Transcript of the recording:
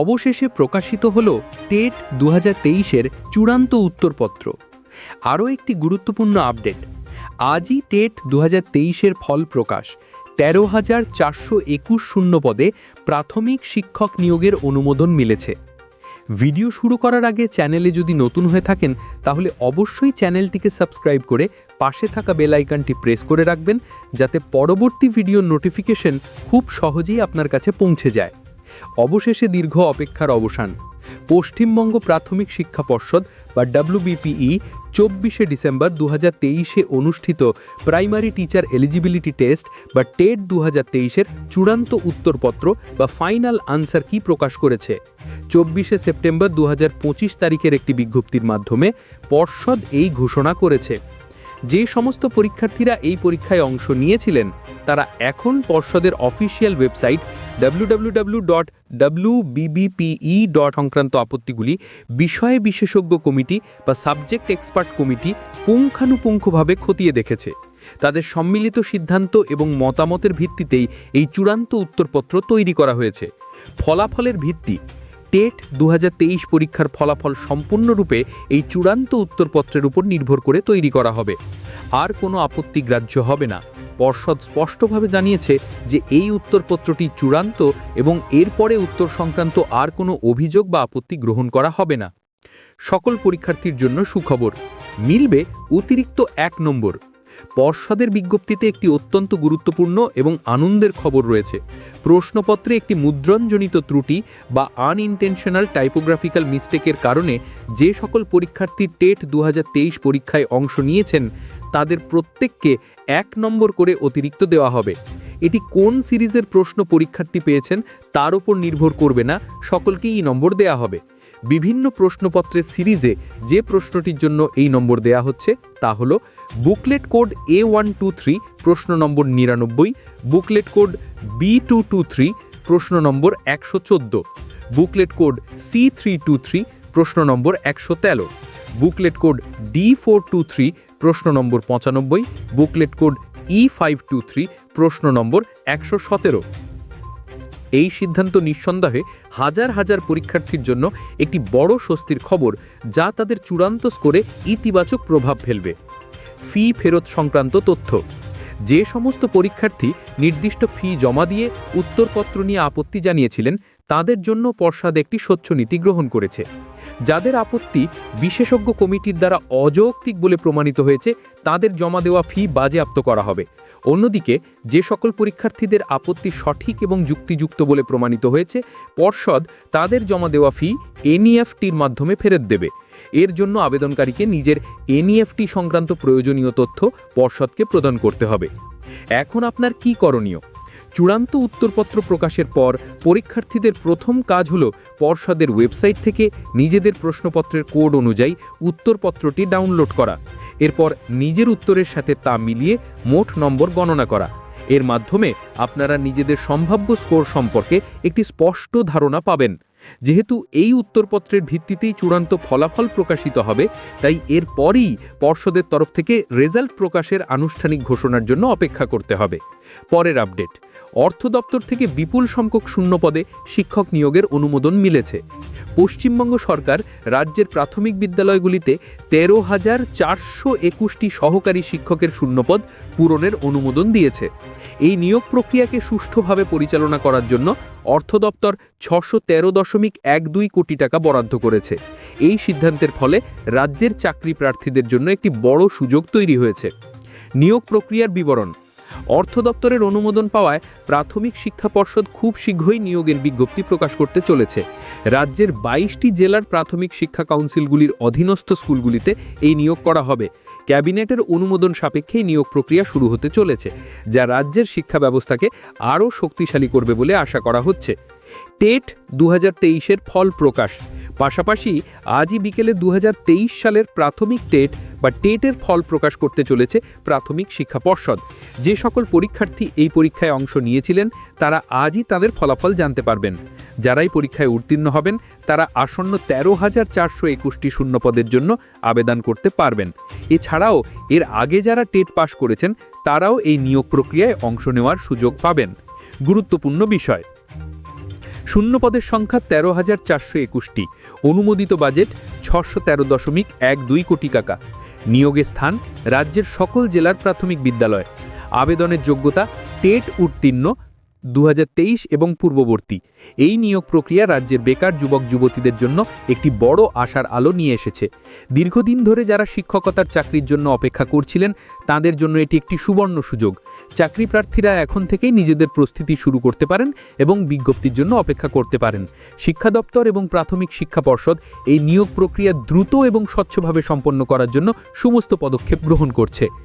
অবশেষে প্রকাশিত হল টেট দু হাজার চূড়ান্ত উত্তরপত্র। আরও একটি গুরুত্বপূর্ণ আপডেট, আজই টেট দু হাজার ফল প্রকাশ, তেরো হাজার চারশো একুশ শূন্য পদে প্রাথমিক শিক্ষক নিয়োগের অনুমোদন মিলেছে। ভিডিও শুরু করার আগে চ্যানেলে যদি নতুন হয়ে থাকেন, তাহলে অবশ্যই চ্যানেলটিকে সাবস্ক্রাইব করে পাশে থাকা বেল আইকনটি প্রেস করে রাখবেন, যাতে পরবর্তী ভিডিওর নোটিফিকেশন খুব সহজেই আপনার কাছে পৌঁছে যায়। অবশেষে দীর্ঘ অপেক্ষার অবসান। পশ্চিমবঙ্গ প্রাথমিক শিক্ষা পর্ষদ বা ডাব্লিউবিপিই চব্বিশে ডিসেম্বর দু হাজার অনুষ্ঠিত প্রাইমারি টিচার এলিজিবিলিটি টেস্ট বা টেট দু হাজার চূড়ান্ত উত্তরপত্র বা ফাইনাল আনসার কি প্রকাশ করেছে? চব্বিশে সেপ্টেম্বর দু হাজার পঁচিশ তারিখের একটি বিজ্ঞপ্তির মাধ্যমে পর্ষদ এই ঘোষণা করেছে। যে সমস্ত পরীক্ষার্থীরা এই পরীক্ষায় অংশ নিয়েছিলেন, তারা এখন পর্ষদের official website www.wbbpe dot dot সংক্রান্ত আপত্তিগুলি বিষয়ে বিশেষজ্ঞ কমিটি বা সাবজেক্ট এক্সপার্ট কমিটি পুঙ্খানুপুঙ্খভাবে খতিয়ে দেখেছে। তাদের সম্মিলিত সিদ্ধান্ত এবং মতামতের ভিত্তিতেই এই চূড়ান্ত উত্তরপত্র তৈরি করা হয়েছে। ফলাফলের ভিত্তি টেট দু হাজার তেইশ পরীক্ষার ফলাফল সম্পূর্ণরূপে এই চূড়ান্ত উত্তরপত্রের উপর নির্ভর করে তৈরি করা হবে। আর কোনো আপত্তি গ্রাহ্য হবে না। পর্ষদ স্পষ্টভাবে জানিয়েছে যে এই উত্তরপত্রটি চূড়ান্ত এবং এরপরে উত্তর সংক্রান্ত আর কোনো অভিযোগ বা আপত্তি গ্রহণ করা হবে না। সকল পরীক্ষার্থীর জন্য সুখবর। মিলবে অতিরিক্ত এক নম্বর। পর্ষদের বিজ্ঞপ্তিতে একটি অত্যন্ত গুরুত্বপূর্ণ এবং আনন্দের খবর রয়েছে। প্রশ্নপত্রে একটি মুদ্রণজনিত ত্রুটি বা আনইনটেনশনাল টাইপোগ্রাফিক্যাল মিস্টেকের কারণে যে সকল পরীক্ষার্থী টেট দু হাজার তেইশ পরীক্ষায় অংশ নিয়েছেন, তাদের প্রত্যেককে এক নম্বর করে অতিরিক্ত দেওয়া হবে। এটি কোন সিরিজের প্রশ্ন পরীক্ষার্থী পেয়েছেন, তার উপর নির্ভর করবে না, সকলকেই এই নম্বর দেয়া হবে। বিভিন্ন প্রশ্নপত্রের সিরিজে যে প্রশ্নটির জন্য এই নম্বর দেয়া হচ্ছে তা হল booklet code A one two three প্রশ্ন নম্বর নিরানব্বই, booklet code B two two three প্রশ্ন নম্বর একশো চোদ্দ, booklet code C three two three প্রশ্ন নম্বর একশো তেরো, booklet code D four two three প্রশ্ন নম্বর পঁচানব্বই, booklet code E five two three প্রশ্ন নম্বর একশো সতেরো। এই সিদ্ধান্ত নিঃসন্দেহে হাজার হাজার পরীক্ষার্থীর জন্য একটি বড় স্বস্তির খবর, যা তাদের চূড়ান্ত স্কোরে ইতিবাচক প্রভাব ফেলবে। ফি ফেরত সংক্রান্ত তথ্য। যে সমস্ত পরীক্ষার্থী নির্দিষ্ট ফি জমা দিয়ে উত্তরপত্র নিয়ে আপত্তি জানিয়েছিলেন, তাদের জন্য পর্ষদ একটি স্বচ্ছ নীতি গ্রহণ করেছে। যাদের আপত্তি বিশেষজ্ঞ কমিটির দ্বারা অযৌক্তিক বলে প্রমাণিত হয়েছে, তাদের জমা দেওয়া ফি বাজেয়াপ্ত করা হবে। অন্যদিকে, যে সকল পরীক্ষার্থীদের আপত্তি সঠিক এবং যুক্তিযুক্ত বলে প্রমাণিত হয়েছে, পর্ষদ তাদের জমা দেওয়া ফি এনইএফটির মাধ্যমে ফেরত দেবে। এর জন্য আবেদনকারীকে নিজের এনইএফটি সংক্রান্ত প্রয়োজনীয় তথ্য পর্ষদকে প্রদান করতে হবে। এখন আপনার কি করণীয়? চূড়ান্ত উত্তরপত্র প্রকাশের পর পরীক্ষার্থীদের প্রথম কাজ হল পর্ষদের ওয়েবসাইট থেকে নিজেদের প্রশ্নপত্রের কোড অনুযায়ী উত্তরপত্রটি ডাউনলোড করা। এরপর নিজের উত্তরের সাথে তা মিলিয়ে মোট নম্বর গণনা করা। এর মাধ্যমে আপনারা নিজেদের সম্ভাব্য স্কোর সম্পর্কে একটি স্পষ্ট ধারণা পাবেন। যেহেতু এই উত্তরপত্রের ভিত্তিতেই চূড়ান্ত ফলাফল প্রকাশিত হবে, তাই এরপরই পর্ষদের তরফ থেকে রেজাল্ট প্রকাশের আনুষ্ঠানিক ঘোষণার জন্য অপেক্ষা করতে হবে। পরের আপডেট। অর্থ দপ্তর থেকে বিপুল সংখ্যক শূন্যপদে শিক্ষক নিয়োগের অনুমোদন মিলেছে। পশ্চিমবঙ্গ সরকার রাজ্যের প্রাথমিক বিদ্যালয়গুলিতে তেরো হাজার চারশো একুশটি সহকারী শিক্ষকের শূন্যপদ পূরণের অনুমোদন দিয়েছে। এই নিয়োগ প্রক্রিয়াকে সুষ্ঠুভাবে পরিচালনা করার জন্য অর্থ দপ্তর ছশো তেরো দশমিক এক দুই কোটি টাকা বরাদ্দ করেছে। এই সিদ্ধান্তের ফলে রাজ্যের চাকরি প্রার্থীদের জন্য একটি বড় সুযোগ তৈরি হয়েছে। নিয়োগ প্রক্রিয়ার বিবরণ অর্থ দপ্তরের অনুমোদন পাওয়ায় প্রাথমিক শিক্ষা পর্ষদ খুব শীঘ্রই নিয়োগের বিজ্ঞপ্তি প্রকাশ করতে চলেছে। রাজ্যের বাইশটি জেলার প্রাথমিক শিক্ষা কাউন্সিলগুলির অধীনস্থ স্কুলগুলিতে এই নিয়োগ করা হবে। ক্যাবিনেটের অনুমোদন সাপেক্ষেই নিয়োগ প্রক্রিয়া শুরু হতে চলেছে, যা রাজ্যের শিক্ষা ব্যবস্থাকে আরও শক্তিশালী করবে বলে আশা করা হচ্ছে। টেট দু হাজার ফল প্রকাশ। পাশাপাশি আজই বিকেলে দু হাজার তেইশ সালের প্রাথমিক টেট বা টেটের ফল প্রকাশ করতে চলেছে প্রাথমিক শিক্ষা পর্ষদ। যে সকল পরীক্ষার্থী এই পরীক্ষায় অংশ নিয়েছিলেন, তারা আজই তাদের ফলাফল জানতে পারবেন। যারাই পরীক্ষায় উত্তীর্ণ হবেন, তারা আসন্ন তেরো হাজার চারশো একুশটি শূন্যপদের জন্য আবেদন করতে পারবেন। এছাড়াও, এর আগে যারা টেট পাশ করেছেন, তারাও এই নিয়োগ প্রক্রিয়ায় অংশ নেওয়ার সুযোগ পাবেন। গুরুত্বপূর্ণ বিষয়। শূন্যপদের সংখ্যা তেরো হাজার চারশো একুশটি। অনুমোদিত বাজেট ছশো তেরো দশমিক এক দুই কোটি টাকা। নিয়োগের স্থান রাজ্যের সকল জেলার প্রাথমিক বিদ্যালয়। আবেদনের যোগ্যতা টেট উত্তীর্ণ দু হাজার তেইশ এবং পূর্ববর্তী। এই নিয়োগ প্রক্রিয়া রাজ্যের বেকার যুবক যুবতীদের জন্য একটি বড় আশার আলো নিয়ে এসেছে। দীর্ঘদিন ধরে যারা শিক্ষকতার চাকরির জন্য অপেক্ষা করছিলেন, তাদের জন্য এটি একটি সুবর্ণ সুযোগ। চাকরি প্রার্থীরা এখন থেকেই নিজেদের প্রস্তুতি শুরু করতে পারেন এবং বিজ্ঞপ্তির জন্য অপেক্ষা করতে পারেন। শিক্ষা দপ্তর এবং প্রাথমিক শিক্ষা পর্ষদ এই নিয়োগ প্রক্রিয়া দ্রুত এবং স্বচ্ছভাবে সম্পন্ন করার জন্য সমস্ত পদক্ষেপ গ্রহণ করছে।